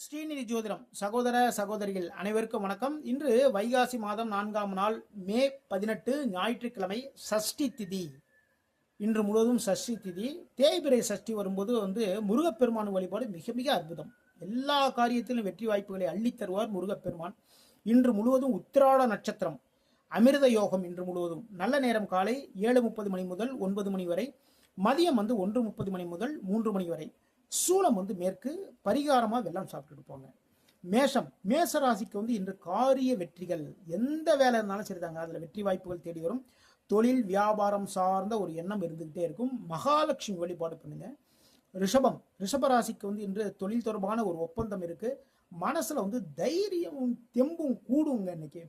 ஸ்ரீநிதி ஜோதிடம் சகோதர சகோதரிகள் அனைவருக்கும் வணக்கம். இன்று வைகாசி மாதம் நான்காம் நாள் மே பதினெட்டு ஞாயிற்றுக்கிழமை சஷ்டி திதி. இன்று முழுவதும் சஷ்டி திதி. தேய்பிரை சஷ்டி வரும்போது வந்து முருகப்பெருமான் வழிபாடு மிக மிக அற்புதம். எல்லா காரியத்திலும் வெற்றி வாய்ப்புகளை அள்ளித் தருவார் முருகப்பெருமான். இன்று முழுவதும் உத்திராட நட்சத்திரம் அமிர்த யோகம் இன்று முழுவதும். நல்ல நேரம் காலை ஏழு முப்பது மணி முதல் ஒன்பது மணி வரை மதியம் வந்து ஒன்று முப்பது மணி முதல் மூன்று மணி வரை. சூலம் வந்து மேற்கு பரிகாரமாக வெள்ளம் சாப்பிட்டுட்டு போங்க. மேஷம் மேச ராசிக்கு வந்து இன்று காரிய வெற்றிகள். எந்த வேலை இருந்தாலும் சரிதாங்க அதில் வெற்றி வாய்ப்புகள் தேடி வரும். தொழில் வியாபாரம் சார்ந்த ஒரு எண்ணம் இருந்துகிட்டே இருக்கும். மகாலட்சுமி வழிபாடு பண்ணுங்க. ரிஷபம் ரிஷப ராசிக்கு வந்து இன்று தொழில் தொடர்பான ஒரு ஒப்பந்தம் இருக்கு. மனசுல வந்து தைரியமும் தெம்பும் கூடுங்க இன்னைக்கு.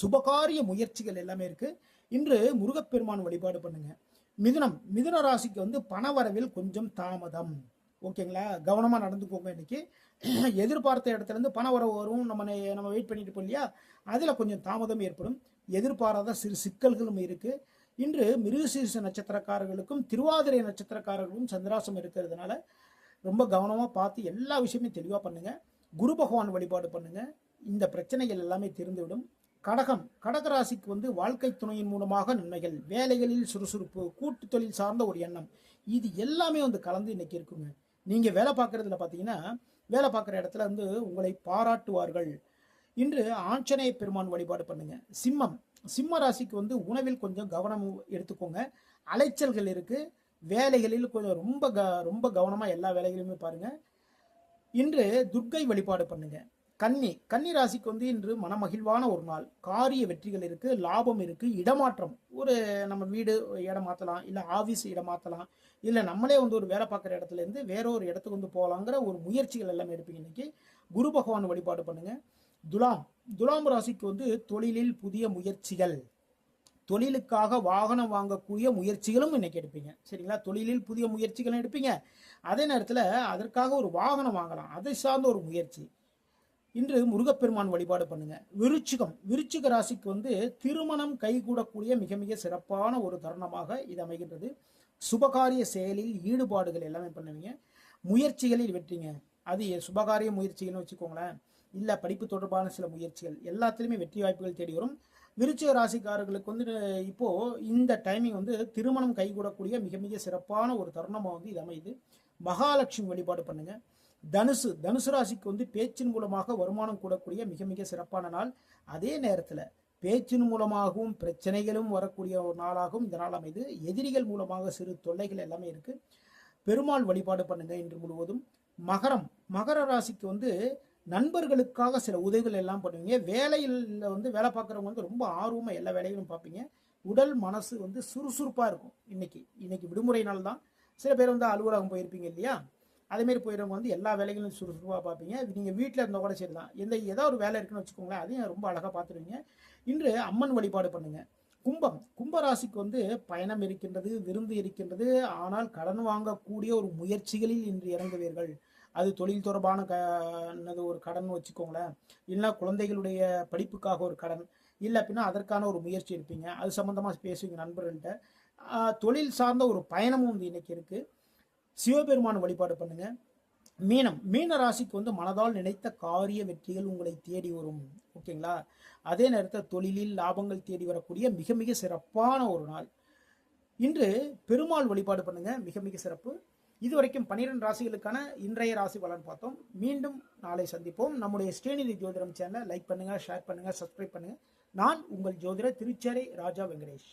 சுபகாரிய முயற்சிகள் எல்லாமே இருக்கு. இன்று முருகப்பெருமான் வழிபாடு பண்ணுங்க. மிதுனம் மிதுன ராசிக்கு வந்து பணவரவில் கொஞ்சம் தாமதம். ஓகேங்களா? கவனமாக நடந்துக்கோங்க இன்னைக்கு. எதிர்பார்த்த இடத்துலேருந்து பண வரவு வரும். நம்ம நம்ம வெயிட் பண்ணிட்டு இருப்போம் இல்லையா? அதில் கொஞ்சம் தாமதம் ஏற்படும். எதிர்பாராத சிறு சிக்கல்களும் இருக்குது இன்று மிருகசீர்ஷ நட்சத்திரக்காரர்களுக்கும் திருவாதிரை நட்சத்திரக்காரர்களுக்கும் சந்திராசம் இருக்கிறதுனால ரொம்ப கவனமாக பார்த்து எல்லா விஷயமே தெளிவாக பண்ணுங்கள் குரு பகவான் வழிபாடு பண்ணுங்கள் இந்த பிரச்சனைகள் எல்லாமே தெரிந்துவிடும். கடகம் கடகராசிக்கு வந்து வாழ்க்கை துணையின் மூலமாக நன்மைகள் வேலைகளில் சுறுசுறுப்பு கூட்டு தொழில் சார்ந்த ஒரு எண்ணம் இது எல்லாமே வந்து கலந்து இன்னைக்கு இருக்குங்க. நீங்க வேலை பார்க்கறதுல பார்த்தீங்கன்னா வேலை பார்க்குற இடத்துல வந்து உங்களை பாராட்டுவார்கள். இன்று ஆஞ்சநேய பெருமான் வழிபாடு பண்ணுங்க. சிம்மம். சிம்ம ராசிக்கு வந்து உணவில் கொஞ்சம் கவனம் எடுத்துக்கோங்க. அலைச்சல்கள் இருக்கு. வேலைகளில் கொஞ்சம் ரொம்ப க ரொம்ப கவனமாக எல்லா வேலைகளையுமே பாருங்க. இன்று துர்க்கை வழிபாடு பண்ணுங்க. கன்னி கன்னி ராசிக்கு வந்து இன்று மனமகிழ்வான ஒரு நாள். காரிய வெற்றிகள் இருக்கு லாபம் இருக்கு இடமாற்றம். ஒரு நம்ம வீடு இடம் மாற்றலாம் இல்லை ஆஃபீஸ் இடம் மாற்றலாம் இல்லை நம்மளே வந்து ஒரு வேலை பார்க்குற இடத்துல இருந்து வேற ஒரு இடத்துக்கு வந்து போகலாங்கிற ஒரு முயற்சிகள் எல்லாமே எடுப்பீங்க இன்னைக்கு. குரு பகவான் வழிபாடு பண்ணுங்க. துலாம் துலாம் ராசிக்கு வந்து தொழிலில் புதிய முயற்சிகள். தொழிலுக்காக வாகனம் வாங்கக்கூடிய முயற்சிகளும் இன்னைக்கு எடுப்பீங்க. சரிங்களா? தொழிலில் புதிய முயற்சிகளும் எடுப்பீங்க. அதே நேரத்தில் அதற்காக ஒரு வாகனம் வாங்கலாம். அதை சார்ந்த ஒரு முயற்சி. இன்று முருகப்பெருமான் வழிபாடு பண்ணுங்க. விருச்சிகம். விருச்சிக ராசிக்கு வந்து திருமணம் கைகூடக்கூடிய மிக மிக சிறப்பான ஒரு தருணமாக இது அமைகின்றது. சுபகாரிய செயலில் ஈடுபாடுகள் எல்லாமே பண்ணுவீங்க. முயற்சிகளில் வெற்றிங்க. அது சுபகாரிய முயற்சிகள்னு வச்சுக்கோங்களேன். இல்லை படிப்பு தொடர்பான சில முயற்சிகள். எல்லாத்துலேயுமே வெற்றி வாய்ப்புகள் தேடி வரும். விருச்சிக ராசிக்காரர்களுக்கு வந்து இப்போ இந்த டைமிங் வந்து திருமணம் கைகூடக்கூடிய மிக மிக சிறப்பான ஒரு தருணமாக வந்து இது அமையுது. மகாலட்சுமி வழிபாடு பண்ணுங்க. தனுசு தனுசு ராசிக்கு வந்து பேச்சின் மூலமாக வருமானம் கூடக்கூடிய மிக மிக சிறப்பான நாள். அதே நேரத்தில் பேச்சின் மூலமாகவும் பிரச்சனைகளும் வரக்கூடிய ஒரு நாளாகவும் இந்த நாள் அமைது. எதிரிகள் மூலமாக சிறு தொல்லைகள் எல்லாமே இருக்கு. பெருமாள் வழிபாடு பண்ணுங்க இன்று முழுவதும். மகரம் மகர ராசிக்கு வந்து நண்பர்களுக்காக சில உதவிகள் எல்லாம் பண்ணுவீங்க. வேலையில் வந்து வேலை பார்க்குறவங்க வந்து ரொம்ப ஆர்வமாக எல்லா வேலைகளும் பார்ப்பீங்க. உடல் மனசு வந்து சுறுசுறுப்பாக இருக்கும். இன்னைக்கு இன்னைக்கு விடுமுறை நாள் தான் சில பேர் வந்து அலுவலகம் போயிருப்பீங்க இல்லையா? அதேமாரி போயிடுறவங்க வந்து எல்லா வேலைகளும் சுறுசுறுப்பாக பார்ப்பீங்க. நீங்கள் வீட்டில் இருந்தால் கூட சரி தான் எந்த ஏதோ ஒரு வேலை இருக்குன்னு வச்சுக்கோங்களேன் அதையும் ரொம்ப அழகாக பார்த்துருவீங்க. இன்று அம்மன் வழிபாடு பண்ணுங்கள் கும்பம். கும்பராசிக்கு வந்து பயணம் இருக்கின்றது விருந்து இருக்கின்றது. ஆனால் கடன் வாங்கக்கூடிய ஒரு முயற்சிகளில் இன்று இறங்குவீர்கள். அது தொழில் தொடர்பான க என்னது ஒரு கடன் வச்சுக்கோங்களேன். இல்லைன்னா குழந்தைகளுடைய படிப்புக்காக ஒரு கடன். இல்லை அப்படின்னா அதற்கான ஒரு முயற்சி இருப்பீங்க அது சம்மந்தமாக பேசுவீங்க நண்பர்கள்ட்ட. தொழில் சார்ந்த ஒரு பயணமும் வந்து இன்னைக்கு இருக்குது சிவபெருமான் வழிபாடு பண்ணுங்க. மீனம் மீன ராசிக்கு வந்து மனதால் நினைத்த காரிய வெற்றிகள் உங்களை தேடி வரும். ஓகேங்களா? அதே நேரத்தில் தொழிலில் லாபங்கள் தேடி வரக்கூடிய மிக மிக சிறப்பான ஒரு நாள். இன்று பெருமாள் வழிபாடு பண்ணுங்க. மிக மிக சிறப்பு. இதுவரைக்கும் பன்னிரெண்டு ராசிகளுக்கான இன்றைய ராசி பலன் பார்த்தோம். மீண்டும் நாளை சந்திப்போம். நம்முடைய ஸ்ரீநிதி ஜோதிடம் சேனலை லைக் பண்ணுங்க ஷேர் பண்ணுங்க சப்ஸ்கிரைப் பண்ணுங்க. நான் உங்கள் ஜோதிடர் திருச்சேரை ராஜா வெங்கடேஷ்.